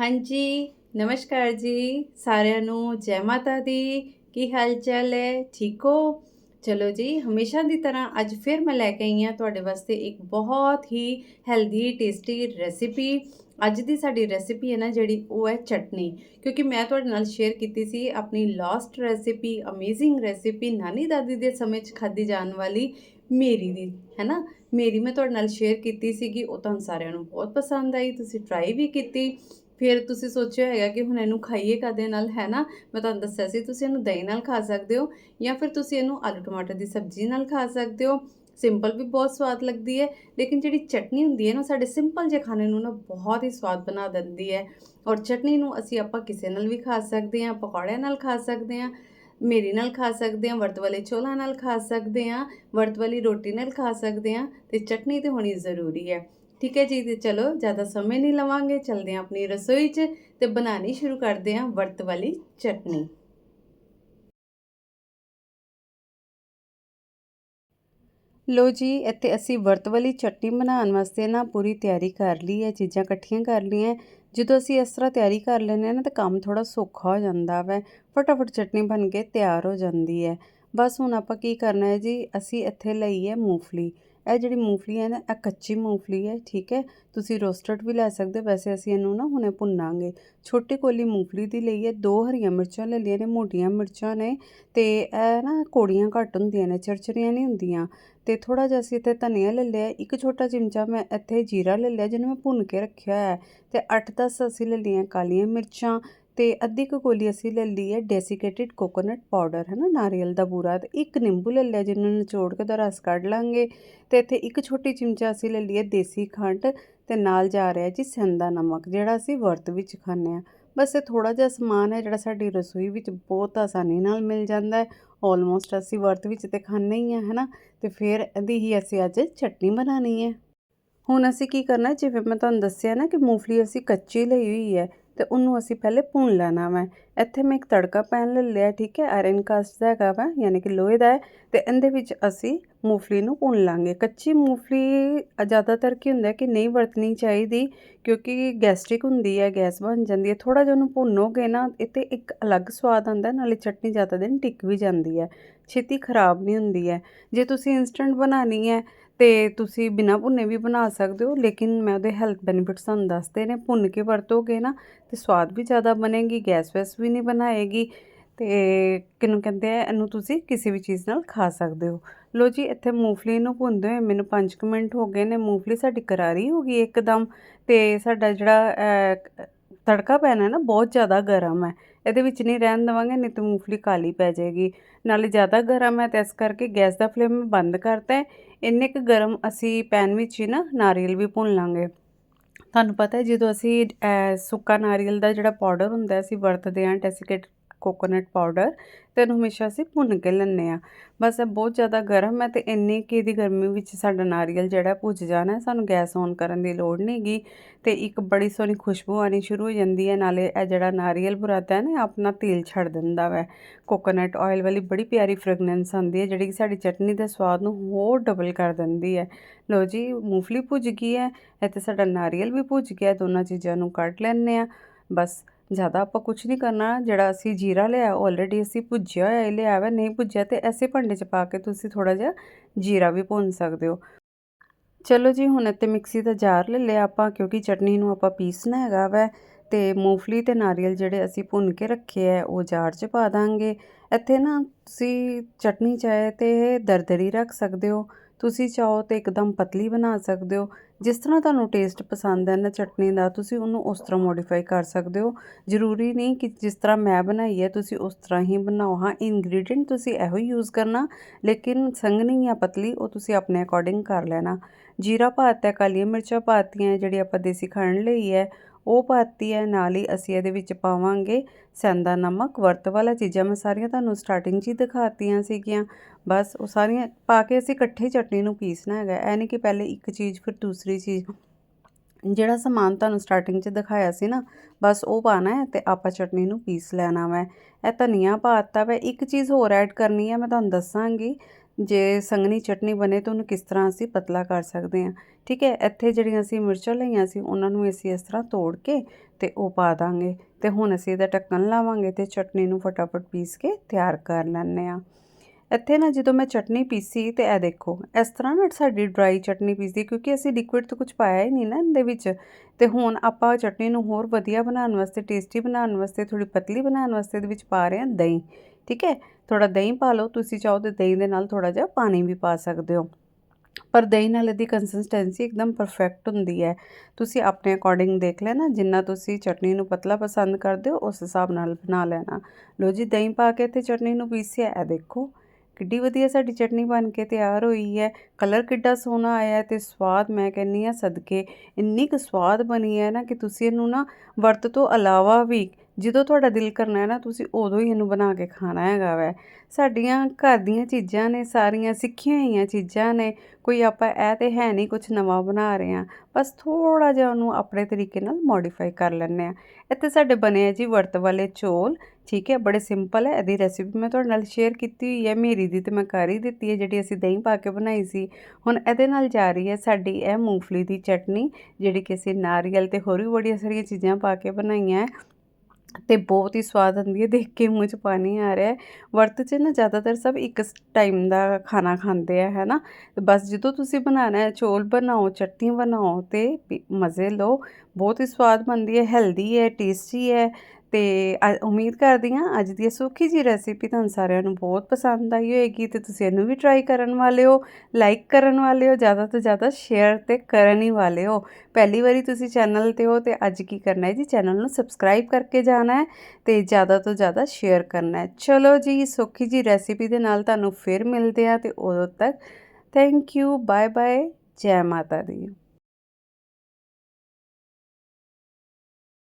ਹਾਂਜੀ, ਨਮਸਕਾਰ ਜੀ। ਸਾਰਿਆਂ ਨੂੰ ਜੈ ਮਾਤਾ ਦੀ। ਕੀ ਹਾਲ ਚਾਲ ਹੈ? ਠੀਕ ਹੋ? ਚਲੋ ਜੀ, ਹਮੇਸ਼ਾ ਦੀ ਤਰ੍ਹਾਂ ਅੱਜ ਫਿਰ ਮੈਂ ਲੈ ਕੇ ਆਈ ਹਾਂ ਤੁਹਾਡੇ ਵਾਸਤੇ ਇੱਕ ਬਹੁਤ ਹੀ ਹੈਲਦੀ ਟੇਸਟੀ ਰੈਸਿਪੀ ਅੱਜ ਦੀ ਸਾਡੀ ਰੈਸਿਪੀ ਹੈ ਨਾ ਜਿਹੜੀ ਉਹ ਹੈ ਚਟਨੀ। ਕਿਉਂਕਿ ਮੈਂ ਤੁਹਾਡੇ ਨਾਲ ਸ਼ੇਅਰ ਕੀਤੀ ਸੀ ਆਪਣੀ ਲਾਸਟ ਰੈਸਿਪੀ ਅਮੇਜ਼ਿੰਗ ਰੈਸਿਪੀ ਨਾਨੀ ਦਾਦੀ ਦੇ ਸਮੇਂ 'ਚ ਖਾਧੀ ਜਾਣ ਵਾਲੀ ਮੇਰੀ ਦੀ ਹੈ ਨਾ ਮੇਰੀ ਮੈਂ ਤੁਹਾਡੇ ਨਾਲ ਸ਼ੇਅਰ ਕੀਤੀ ਸੀਗੀ, ਉਹ ਤੁਹਾਨੂੰ ਸਾਰਿਆਂ ਨੂੰ ਬਹੁਤ ਪਸੰਦ ਆਈ, ਤੁਸੀਂ ਟਰਾਈ ਵੀ ਕੀਤੀ। ਫਿਰ ਤੁਸੀਂ ਸੋਚਿਆ ਹੈਗਾ ਕਿ ਹੁਣ ਇਹਨੂੰ ਖਾਈਏ ਕਾਦੇ ਨਾਲ, ਹੈ ਨਾ? ਮੈਂ ਤੁਹਾਨੂੰ ਦੱਸਿਆ ਸੀ, ਤੁਸੀਂ ਇਹਨੂੰ ਦਹੀਂ ਨਾਲ ਖਾ ਸਕਦੇ ਹੋ ਜਾਂ ਫਿਰ ਤੁਸੀਂ ਇਹਨੂੰ ਆਲੂ ਟਮਾਟਰ ਦੀ ਸਬਜ਼ੀ ਨਾਲ ਖਾ ਸਕਦੇ ਹੋ। ਸਿੰਪਲ ਵੀ ਬਹੁਤ ਸਵਾਦ ਲੱਗਦੀ ਹੈ, ਲੇਕਿਨ ਜਿਹੜੀ ਚਟਨੀ ਹੁੰਦੀ ਹੈ ਨਾ ਸਾਡੇ ਸਿੰਪਲ ਜਿਹੇ ਖਾਣੇ ਨੂੰ ਨਾ ਬਹੁਤ ਹੀ ਸਵਾਦ ਬਣਾ ਦਿੰਦੀ ਹੈ। ਔਰ ਚਟਨੀ ਨੂੰ ਅਸੀਂ ਆਪਾਂ ਕਿਸੇ ਨਾਲ ਵੀ ਖਾ ਸਕਦੇ ਹਾਂ, ਪਕੌੜਿਆਂ ਨਾਲ ਖਾ ਸਕਦੇ ਹਾਂ, ਮੇਰੀ ਨਾਲ ਖਾ ਸਕਦੇ ਹਾਂ, ਵਰਤ ਵਾਲੇ ਚੋਲਾਂ ਨਾਲ ਖਾ ਸਕਦੇ ਹਾਂ, ਵਰਤ ਵਾਲੀ ਰੋਟੀ ਨਾਲ ਖਾ ਸਕਦੇ ਹਾਂ, ਤੇ ਚਟਨੀ ਤੇ ਹੋਣੀ ਜ਼ਰੂਰੀ ਹੈ। ਠੀਕ ਹੈ ਜੀ, ਤੇ ਚਲੋ ਜ਼ਿਆਦਾ ਸਮੇਂ ਨਹੀਂ ਲਵਾਂਗੇ, ਚਲਦੇ ਹਾਂ ਆਪਣੀ ਰਸੋਈ 'ਚ ਤੇ ਬਣਾਉਣੀ ਸ਼ੁਰੂ ਕਰਦੇ ਹਾਂ ਵਰਤ ਵਾਲੀ ਚਟਨੀ। ਲੋ ਜੀ, ਇੱਥੇ ਅਸੀਂ ਵਰਤ ਵਾਲੀ ਚਟਨੀ ਬਣਾਉਣ ਵਾਸਤੇ ਨਾ ਪੂਰੀ ਤਿਆਰੀ ਕਰ ਲਈ ਹੈ, ਚੀਜ਼ਾਂ ਇਕੱਠੀਆਂ ਕਰ ਲਈਆਂ ਜਦੋਂ ਅਸੀਂ ਇਸ ਤਰ੍ਹਾਂ ਤਿਆਰੀ ਕਰ ਲੈਂਦੇ ਹਾਂ ਨਾ, ਤਾਂ ਕੰਮ ਥੋੜਾ ਸੌਖਾ ਹੋ ਜਾਂਦਾ ਵੈ, ਫਟਾਫਟ ਚਟਨੀ ਬਣ ਕੇ ਤਿਆਰ ਹੋ ਜਾਂਦੀ ਹੈ। ਬਸ ਹੁਣ ਆਪਾਂ ਕੀ ਕਰਨਾ ਹੈ ਜੀ, ਅਸੀਂ ਇੱਥੇ ਲਈ ਹੈ ਮੂੰਗਫਲੀ। ਇਹ ਜਿਹੜੀ ਮੂੰਗਫਲੀ ਹੈ ਨਾ, ਇਹ ਕੱਚੀ ਮੂੰਗਫਲੀ ਹੈ, ਠੀਕ ਹੈ? ਤੁਸੀਂ ਰੋਸਟਡ ਵੀ ਲੈ ਸਕਦੇ ਹੋ, ਵੈਸੇ ਅਸੀਂ ਇਹਨੂੰ ਨਾ ਹੁਣੇ ਭੁੰਨਾਂਗੇ। ਛੋਟੀ ਕੋਲੀ ਮੂੰਗਫਲੀ ਦੀ ਲਈ ਹੈ, ਦੋ ਹਰੀਆਂ ਮਿਰਚਾਂ ਲੈ ਲਈਆਂ ਨੇ, ਮੋਟੀਆਂ ਮਿਰਚਾਂ ਨੇ ਤੇ ਇਹ ਨਾ ਕੋੜੀਆਂ ਘੱਟ ਹੁੰਦੀਆਂ ਨੇ, ਚਰਚਰੀਆਂ ਨਹੀਂ ਹੁੰਦੀਆਂ। ਤੇ ਥੋੜਾ ਜਿਹਾ ਅਸੀਂ ਇੱਥੇ ਧਨੀਆ ਲੈ ਲਿਆ, ਇੱਕ ਛੋਟਾ ਚਮਚਾ ਮੈਂ ਇੱਥੇ ਜੀਰਾ ਲੈ ਲਿਆ, ਜਿਹਨੂੰ ਮੈਂ ਭੁੰਨ ਕੇ ਰੱਖਿਆ ਹੈ। ਤੇ 8-10 ਅਸੀਂ ਲੈ ਲਈਆਂ ਕਾਲੀਆਂ ਮਿਰਚਾਂ ਤੇ ਅੱਧੀ ਕੁ ਗੋਲੀ ਅਸੀਂ ਲੈ ਲਈ ਹੈ ਡੈਸੀਕੇਟਿਡ ਕੋਕੋਨਟ ਪਾਊਡਰ ਹੈ ਨਾ ਨਾਰੀਅਲ ਦਾ ਬੂਰਾ। ਤੇ ਇੱਕ ਨਿੰਬੂ ਲੈ ਲਿਆ ਜਿਹਨੂੰ ਨਿਚੋੜ ਕੇ ਦਾ ਰਸ ਕੱਢ ਲਾਂਗੇ। ਤੇ ਇੱਥੇ ਇੱਕ ਛੋਟੀ ਚਮਚਾ ਅਸੀਂ ਲੈ ਲਈ ਹੈ ਦੇਸੀ ਖੰਡ ਤੇ ਨਾਲ ਜਾ ਰਿਹਾ ਜੀ ਸਿੰਦਾ ਨਮਕ, ਜਿਹੜਾ ਅਸੀਂ ਵਰਤ ਵਿੱਚ ਖਾਂਦੇ ਆ ਬਸ ਇਹ ਥੋੜਾ ਜਿਹਾ ਸਮਾਨ ਹੈ ਜਿਹੜਾ ਸਾਡੀ ਰਸੋਈ ਵਿੱਚ ਬਹੁਤ ਆਸਾਨੀ ਨਾਲ ਮਿਲ ਜਾਂਦਾ ਹੈ। ਆਲਮੋਸਟ ਅਸੀਂ ਵਰਤ ਵਿੱਚ ਤੇ ਖਾਂਦੇ ਹੀ ਆ ਹੈਨਾ। ਤੇ ਫਿਰ ਇਹਦੀ ਹੀ ਅਸੀਂ ਅੱਜ ਚਟਨੀ ਬਣਾਣੀ ਹੈ। ਹੁਣ ਅਸੀਂ ਕੀ ਕਰਨਾ, ਜਿਵੇਂ ਮੈਂ ਤੁਹਾਨੂੰ ਦੱਸਿਆ ਨਾ ਕਿ ਮੂੰਗਫਲੀ ਅਸੀਂ ਕੱਚੀ ਲਈ ਹੋਈ ਹੈ। ਤੇ ਉਹਨੂੰ ਅਸੀਂ ਪਹਿਲੇ ਭੁੰਨ ਲੈਣਾ ਵਾ। ਇੱਥੇ ਮੈਂ ਇੱਕ ਤੜਕਾ ਪੈਨ ਲੈ ਲਿਆ, ਠੀਕ ਹੈ? ਆਇਰਨ ਕਾਸਟ ਦਾ ਹੈਗਾ ਵਾ, ਯਾਨੀ ਕਿ ਲੋਹੇ ਦਾ ਹੈ। ਤੇ ਇਹਦੇ ਵਿੱਚ ਅਸੀਂ ਮੂੰਗਫਲੀ ਨੂੰ ਭੁੰਨ ਲਾਂਗੇ। ਕੱਚੀ ਮੂੰਗਫਲੀ ਜ਼ਿਆਦਾਤਰ ਕੀ ਹੁੰਦਾ ਕਿ ਨਹੀਂ ਵਰਤਣੀ ਚਾਹੀਦੀ, ਕਿਉਂਕਿ ਗੈਸਟ੍ਰਿਕ ਹੁੰਦੀ ਹੈ, ਗੈਸ ਬਣ ਜਾਂਦੀ ਹੈ। ਥੋੜਾ ਜਿਹਾ ਉਹਨੂੰ ਭੁੰਨੋਗੇ ਨਾ, ਇੱਥੇ ਇੱਕ ਅਲੱਗ ਸਵਾਦ ਆਉਂਦਾ, ਨਾਲੇ ਚਟਨੀ ਜ਼ਿਆਦਾ ਦਿਨ ਟਿਕ ਵੀ ਜਾਂਦੀ ਹੈ। ਛੇਤੀ ਖਰਾਬ ਨਹੀਂ ਹੁੰਦੀ ਹੈ। ਜੇ ਤੁਸੀਂ ਇਨਸਟੈਂਟ ਬਣਾਉਣੀ ਹੈ ਤੇ ਤੁਸੀਂ ਬਿਨਾ ਭੁੰਨੇ ਵੀ ਬਣਾ ਸਕਦੇ ਹੋ, ਲੇਕਿਨ ਮੈਂ ਉਹਦੇ ਹੈਲਥ ਬੈਨੀਫਿਟਸ ਤੁਹਾਨੂੰ ਦੱਸਦੇ ਨੇ। ਭੁੰਨ ਕੇ ਵਰਤੋਗੇ ਨਾ ਤੇ ਸਵਾਦ ਵੀ ਜ਼ਿਆਦਾ ਬਣੇਗੀ ਗੈਸ ਵੈਸ ਵੀ ਨਹੀਂ ਬਣਾਏਗੀ ਤੇ ਕਿਨੂੰ ਕਹਿੰਦੇ ਆ, ਇਹਨੂੰ ਤੁਸੀਂ ਕਿਸੇ ਵੀ ਚੀਜ਼ ਨਾਲ ਖਾ ਸਕਦੇ ਹੋ। ਲੋ ਜੀ, ਇੱਥੇ ਮੂੰਗਫਲੀ ਨੂੰ ਭੁੰਨਦੇ ਹੋਏ ਮੈਨੂੰ 5 ਮਿੰਟ ਹੋ ਗਏ ਨੇ। ਮੂੰਗਫਲੀ ਸਾਡੀ ਕਰਾਰੀ ਹੋ ਗਈ ਇੱਕਦਮ ਤੇ ਸਾਡਾ ਜਿਹੜਾ ਤੜਕਾ ਪੈਣਾ ਨਾ ਬਹੁਤ ਜ਼ਿਆਦਾ ਗਰਮ ਹੈ। ਇਹਦੇ ਵਿੱਚ ਨਹੀਂ ਰਹਿਣ ਦੇਵਾਂਗੇ, ਨਹੀਂ ਤਾਂ ਮੂੰਗਫਲੀ ਕਾਲੀ ਪੈ ਜਾਏਗੀ। ਨਾਲੇ ਜ਼ਿਆਦਾ ਗਰਮ ਹੈ ਤੇ ਇਸ ਕਰਕੇ ਗੈਸ ਦਾ ਫਲੇਮ ਬੰਦ ਕਰਤਾ ਹੈ। ਇੰਨੇ ਕੁ ਗਰਮ ਅਸੀਂ ਪੈਨ ਵਿੱਚ ਹੀ ਨਾ ਨਾਰੀਅਲ ਵੀ ਭੁੰਨ ਲਾਂਗੇ। ਤੁਹਾਨੂੰ ਪਤਾ ਹੈ ਜਦੋਂ ਅਸੀਂ ਸੁੱਕਾ ਨਾਰੀਅਲ ਦਾ ਜਿਹੜਾ ਪਾਊਡਰ ਹੁੰਦਾ ਅਸੀਂ ਵਰਤਦੇ ਹਾਂ, ਡੈਸੀਕੇਟ ਕੋਕੋਨਟ ਪਾਊਡਰ ਤੇ ਇਹਨੂੰ ਹਮੇਸ਼ਾ ਅਸੀਂ ਭੁੰਨ ਕੇ ਲੈਂਦੇ ਆ ਬਸ ਇਹ ਬਹੁਤ ਜ਼ਿਆਦਾ ਗਰਮ ਹੈ ਤੇ ਇੰਨੀ ਕਿ ਦੀ ਗਰਮੀ ਵਿੱਚ ਸਾਡਾ ਨਾਰੀਅਲ ਜਿਹੜਾ ਭੁੱਜ ਜਾਣਾ ਸਾਨੂੰ ਗੈਸ ਔਨ ਕਰਨ ਦੀ ਲੋੜ ਨਹੀਂਗੀ ਤੇ ਇੱਕ ਬੜੀ ਸੋਹਣੀ ਖੁਸ਼ਬੂ ਆਣੀ ਸ਼ੁਰੂ ਹੋ ਜਾਂਦੀ ਹੈ, ਨਾਲੇ ਇਹ ਜਿਹੜਾ ਨਾਰੀਅਲ ਬੁਰਾਤਾ ਹੈ ਨਾ ਆਪਣਾ ਤੇਲ ਛੱਡ ਦਿੰਦਾ ਵੈ। ਕੋਕੋਨਟ ਆਇਲ ਵਾਲੀ ਬੜੀ ਪਿਆਰੀ ਫ੍ਰੈਗਨੈਂਸ ਆਉਂਦੀ ਹੈ, ਜਿਹੜੀ ਕਿ ਸਾਡੀ ਚਟਨੀ ਦੇ ਸਵਾਦ ਨੂੰ ਹੋਰ ਡਬਲ ਕਰ ਦਿੰਦੀ ਹੈ। ਲੋ ਜੀ, ਮੂੰਗਫਲੀ ਭੁੱਜ ਗਈ ਹੈ, ਇੱਥੇ ਸਾਡਾ ਨਾਰੀਅਲ ਵੀ ਭੁੱਜ ਗਿਆ, ਦੋਨਾਂ ਚੀਜ਼ਾਂ ਨੂੰ ਕੱਢ ਲੈਣੇ ਆ ਬਸ ਜ਼ਿਆਦਾ ਆਪਾਂ ਕੁਝ ਨਹੀਂ ਕਰਨਾ, ਜਿਹੜਾ ਅਸੀਂ ਜੀਰਾ ਲਿਆ ਆਲਰੇਡੀ ਅਸੀਂ ਭੁੱਜਿਆ ਹੋਇਆ ਲਿਆ ਵਾ, ਨਹੀਂ ਭੁੱਜਿਆ ਤੇ ਐਸੇ ਭਾਂਡੇ 'ਚ ਪਾ ਕੇ ਤੁਸੀਂ ਥੋੜਾ ਜਿਹਾ ਜੀਰਾ ਵੀ ਭੁੰਨ ਸਕਦੇ ਹੋ। ਚਲੋ ਜੀ, ਹੁਣ ਇੱਥੇ ਮਿਕਸੀ ਦਾ ਜਾਰ ਲੈ ਲਿਆ ਆਪਾਂ, ਕਿਉਂਕਿ ਚਟਨੀ ਨੂੰ ਆਪਾਂ ਪੀਸਣਾ ਹੈਗਾ ਵਾ ਤੇ ਮੂੰਗਫਲੀ ਤੇ ਨਾਰੀਅਲ ਜਿਹੜੇ ਅਸੀਂ ਭੁੰਨ ਕੇ ਰੱਖੇ ਆ, ਉਹ ਜਾਰ 'ਚ ਪਾ ਦਾਂਗੇ। ਇੱਥੇ ਨਾ ਤੁਸੀਂ ਚਟਨੀ ਚਾਹੇ ਤੇ ਦਰਦਰੀ ਰੱਖ ਸਕਦੇ ਹੋ। ਤੁਸੀਂ ਚਾਹੋ ਤੇ ਇੱਕਦਮ ਪਤਲੀ ਬਣਾ ਸਕਦੇ ਹੋ। ਜਿਸ ਤਰ੍ਹਾਂ ਤੁਹਾਨੂੰ ਟੇਸਟ ਪਸੰਦ ਹੈ ਨਾ ਚਟਨੀ ਦਾ, ਤੁਸੀਂ ਉਹਨੂੰ ਉਸ ਤਰ੍ਹਾਂ ਮੋਡੀਫਾਈ ਕਰ ਸਕਦੇ ਹੋ। ਜ਼ਰੂਰੀ ਨਹੀਂ ਕਿ ਜਿਸ ਤਰ੍ਹਾਂ ਮੈਂ ਬਣਾਈ ਹੈ, ਤੁਸੀਂ ਉਸ ਤਰ੍ਹਾਂ ਹੀ ਬਣਾਓ। ਹਾਂ ਇਨਗਰੀਡੀਐਂਟ ਤੁਸੀਂ ਇਹੋ ਹੀ ਯੂਜ਼ ਕਰਨਾ, ਲੇਕਿਨ ਸੰਘਣੀ ਜਾਂ ਪਤਲੀ, ਉਹ ਤੁਸੀਂ ਆਪਣੇ ਅਕੋਰਡਿੰਗ ਕਰ ਲੈਣਾ। ਜੀਰਾ ਪਾਤਾ ਕਾਲੀਆਂ ਮਿਰਚਾਂ ਪਾਤੀਆਂ ਜਿਹੜੀ ਆਪਾਂ ਦੇਸੀ ਖੰਡ ਲਈ ਹੈ ਉਹ ਪਾਤੀ ਹੈ, ਨਾਲ ਹੀ ਅਸੀਂ ਇਹਦੇ ਵਿੱਚ ਪਾਵਾਂਗੇ ਸੈਂਦਾ ਨਮਕ, ਵਰਤ ਵਾਲਾ ਚੀਜ਼ਾਂ। ਮੈਂ ਸਾਰੀਆਂ ਤੁਹਾਨੂੰ ਸਟਾਰਟਿੰਗ 'ਚ ਹੀ ਦਿਖਾਤੀਆਂ ਸੀਗੀਆਂ। ਬਸ ਉਹ ਸਾਰੀਆਂ ਪਾ ਕੇ ਅਸੀਂ ਇਕੱਠੇ ਚਟਨੀ ਨੂੰ ਪੀਸਣਾ ਹੈਗਾ। ਐ ਨਹੀਂ ਕਿ ਪਹਿਲੇ ਇੱਕ ਚੀਜ਼ ਫਿਰ ਦੂਸਰੀ ਚੀਜ਼। ਜਿਹੜਾ ਸਮਾਨ ਤੁਹਾਨੂੰ ਸਟਾਰਟਿੰਗ 'ਚ ਦਿਖਾਇਆ ਸੀ ਨਾ, ਬਸ ਉਹ ਪਾਣਾ ਹੈ ਤੇ ਆਪਾਂ ਚਟਨੀ ਨੂੰ ਪੀਸ ਲੈਣਾ ਵਾ। ਇਹ ਧਨੀਆ ਪਾਤਾ ਵਾ। ਇੱਕ ਚੀਜ਼ ਹੋਰ ਐਡ ਕਰਨੀ ਹੈ ਮੈਂ ਤੁਹਾਨੂੰ ਦੱਸਾਂਗੀ। ਜੇ ਸੰਘਣੀ ਚਟਨੀ ਬਣੇ ਤਾਂ ਉਹਨੂੰ ਕਿਸ ਤਰ੍ਹਾਂ ਅਸੀਂ ਪਤਲਾ ਕਰ ਸਕਦੇ ਹਾਂ? ਠੀਕ ਹੈ, ਇੱਥੇ ਜਿਹੜੀਆਂ ਅਸੀਂ ਮਿਰਚਾਂ ਲਈਆਂ ਸੀ, ਉਹਨਾਂ ਨੂੰ ਅਸੀਂ ਇਸ ਤਰ੍ਹਾਂ ਤੋੜ ਕੇ ਤੇ ਉਹ ਪਾ ਦਾਂਗੇ ਤੇ ਹੁਣ ਅਸੀਂ ਇਹਦਾ ਢੱਕਣ ਲਾਵਾਂਗੇ ਤੇ ਚਟਨੀ ਨੂੰ ਫਟਾਫਟ ਪੀਸ ਕੇ ਤਿਆਰ ਕਰ ਲੈਂਦੇ ਆ ਇੱਥੇ ਨਾ ਜਦੋਂ ਮੈਂ ਚਟਨੀ ਪੀਸੀ ਤੇ ਇਹ ਦੇਖੋ, ਇਸ ਤਰ੍ਹਾਂ ਨਾ ਸਾਡੀ ਡਰਾਈ ਚਟਨੀ ਪੀਸਦੀ ਕਿਉਂਕਿ ਅਸੀਂ ਲਿਕੁਇਡ ਤਾਂ ਕੁਝ ਪਾਇਆ ਹੀ ਨਹੀਂ ਨਾ ਇਹਦੇ ਵਿੱਚ। ਤੇ ਹੁਣ ਆਪਾਂ ਚਟਨੀ ਨੂੰ ਹੋਰ ਵਧੀਆ ਬਣਾਉਣ ਵਾਸਤੇ ਟੇਸਟੀ ਬਣਾਉਣ ਵਾਸਤੇ ਥੋੜੀ ਪਤਲੀ ਬਣਾਉਣ ਵਾਸਤੇ ਇਹਦੇ ਵਿੱਚ ਪਾ ਰਹੇ ਹਾਂ ਦਹੀਂ। ਠੀਕ ਹੈ? ਥੋੜਾ ਦਹੀਂ ਪਾ ਲਓ, ਤੁਸੀਂ ਚਾਹੋ ਤੇ ਦਹੀਂ ਦੇ ਨਾਲ ਥੋੜਾ ਜਿਹਾ ਪਾਣੀ ਵੀ ਪਾ ਸਕਦੇ ਹੋ। ਪਰ ਦਹੀਂ ਨਾਲ ਇਹਦੀ ਕੰਸਿਸਟੈਂਸੀ ਇੱਕਦਮ ਪਰਫੈਕਟ ਹੁੰਦੀ ਹੈ। ਤੁਸੀਂ ਆਪਣੇ ਅਕੋਰਡਿੰਗ ਦੇਖ ਲੈਣਾ, ਜਿੰਨਾ ਤੁਸੀਂ ਚਟਨੀ ਨੂੰ ਪਤਲਾ ਪਸੰਦ ਕਰਦੇ ਹੋ, ਉਸ ਹਿਸਾਬ ਨਾਲ ਬਣਾ ਲੈਣਾ। ਲੋ ਜੀ, ਦਹੀਂ ਪਾ ਕੇ ਤੇ ਚਟਨੀ ਨੂੰ ਪੀਸਿਆ, ਇਹ ਦੇਖੋ। ਕਿੱਡੀ ਵਧੀਆ ਸਾਡੀ ਚਟਨੀ ਬਣ ਕੇ ਤਿਆਰ ਹੋਈ ਹੈ। ਕਲਰ ਕਿੱਡਾ ਸੋਹਣਾ ਆਇਆ ਤੇ ਸਵਾਦ ਮੈਂ ਕਹਿੰਨੀ ਆ ਸਦਕੇ, ਇੰਨੀ ਕੁ ਸਵਾਦ ਬਣੀ ਹੈ ਨਾ ਕਿ ਤੁਸੀਂ ਇਹਨੂੰ ਨਾ ਵਰਤ ਤੋਂ ਇਲਾਵਾ ਵੀ ਜਦੋਂ ਤੁਹਾਡਾ ਦਿਲ ਕਰਨਾ ਹੈ ਨਾ, ਤੁਸੀਂ ਉਦੋਂ ਹੀ ਇਹਨੂੰ ਬਣਾ ਕੇ ਖਾਣਾ ਹੈਗਾ ਵੈ। ਸਾਡੀਆਂ ਘਰ ਦੀਆਂ ਚੀਜ਼ਾਂ ਨੇ, ਸਾਰੀਆਂ ਸਿੱਖੀਆਂ ਹੋਈਆਂ ਚੀਜ਼ਾਂ ਨੇ, ਕੋਈ ਆਪਾਂ ਇਹ ਤੇ ਹੈ ਨਹੀਂ ਕੁਝ ਨਵਾਂ ਬਣਾ ਰਹੇ ਆ ਬਸ ਥੋੜਾ ਜਿਹਾ ਉਹਨੂੰ ਆਪਣੇ ਤਰੀਕੇ ਨਾਲ ਮੋਡੀਫਾਈ ਕਰ ਲੈਂਦੇ ਆ ਇੱਥੇ ਸਾਡੇ ਬਣੇ ਆ ਜੀ ਵਰਤ ਵਾਲੇ ਚੋਲ, ਠੀਕ ਹੈ, ਬੜੇ ਸਿੰਪਲ ਹੈ, ਇਹਦੀ ਰੈਸਿਪੀ ਮੈਂ ਤੁਹਾਡੇ ਨਾਲ ਸ਼ੇਅਰ ਕੀਤੀ ਹੋਈ ਹੈ, ਮੇਰੀ ਦੀ ਤੇ ਮੈਂ ਕਰ ਹੀ ਦਿੱਤੀ ਹੈ, ਜਿਹੜੀ ਅਸੀਂ ਦਹੀਂ ਪਾ ਕੇ ਬਣਾਈ ਸੀ। ਹੁਣ ਇਹਦੇ ਨਾਲ ਜਾ ਰਹੀ ਹੈ ਸਾਡੀ ਇਹ ਮੂੰਗਫਲੀ ਦੀ ਚਟਨੀ, ਜਿਹੜੀ ਕਿ ਅਸੀਂ ਨਾਰੀਅਲ ਤੇ ਹੋਰ ਵੀ ਬੜੀਆਂ ਸਾਰੀਆਂ ਚੀਜ਼ਾਂ ਪਾ ਕੇ ਬਣਾਈਆਂ ਹੈ। ਤੇ ਬਹੁਤ ਹੀ ਸਵਾਦ ਹੁੰਦੀ ਹੈ, ਦੇਖ ਕੇ ਮੂੰਹ 'ਚ ਪਾਣੀ ਆ ਰਿਹਾ ਹੈ। ਵਰਤ 'ਚ ਨਾ ਜ਼ਿਆਦਾਤਰ ਸਭ ਇੱਕ ਟਾਈਮ ਦਾ ਖਾਣਾ ਖਾਂਦੇ ਆ, ਹੈ ਨਾ? ਬਸ ਜਦੋਂ ਤੁਸੀਂ ਬਣਾਉਣਾ ਹੈ, ਚੌਲ ਬਣਾਓ, ਚਟਨੀ ਬਣਾਓ ਤੇ ਮਜ਼ੇ ਲਓ। ਬਹੁਤ ਹੀ ਸਵਾਦ ਬਣਦੀ ਹੈ ਹੈਲਦੀ ਹੈ ਟੇਸਟੀ ਹੈ। ਤੇ ਉਮੀਦ ਕਰਦੀ ਹਾਂ ਅੱਜ ਦੀ ਸੁੱਖੀ ਜੀ ਰੈਸਿਪੀ ਤੁਹਾਨੂੰ ਸਾਰਿਆਂ ਨੂੰ ਬਹੁਤ ਪਸੰਦ ਆਈ ਹੋਏਗੀ ਤੇ ਤੁਸੀਂ ਇਹਨੂੰ ਵੀ ਟਰਾਈ ਕਰਨ ਵਾਲੇ ਹੋ ਲਾਈਕ ਕਰਨ ਵਾਲੇ ਹੋ, ਜ਼ਿਆਦਾ ਤੋਂ ਜ਼ਿਆਦਾ ਸ਼ੇਅਰ ਤੇ ਕਰਨ ਹੀ ਵਾਲੇ ਹੋ। ਪਹਿਲੀ ਵਾਰੀ ਤੁਸੀਂ ਚੈਨਲ ਤੇ ਹੋ ਤੇ ਅੱਜ ਕੀ ਕਰਨਾ ਹੈ ਜੀ? ਚੈਨਲ ਨੂੰ ਸਬਸਕ੍ਰਾਈਬ ਕਰਕੇ ਜਾਣਾ ਹੈ ਤੇ ਜ਼ਿਆਦਾ ਤੋਂ ਜ਼ਿਆਦਾ ਸ਼ੇਅਰ ਕਰਨਾ ਹੈ। ਚਲੋ ਜੀ, ਸੁੱਖੀ ਜੀ ਰੈਸਿਪੀ ਦੇ ਨਾਲ ਤੁਹਾਨੂੰ ਫਿਰ ਮਿਲਦੇ ਆ ਤੇ ਉਦੋਂ ਤੱਕ ਥੈਂਕ ਯੂ ਬਾਏ ਬਾਏ ਜੈ ਮਾਤਾ ਦੀ।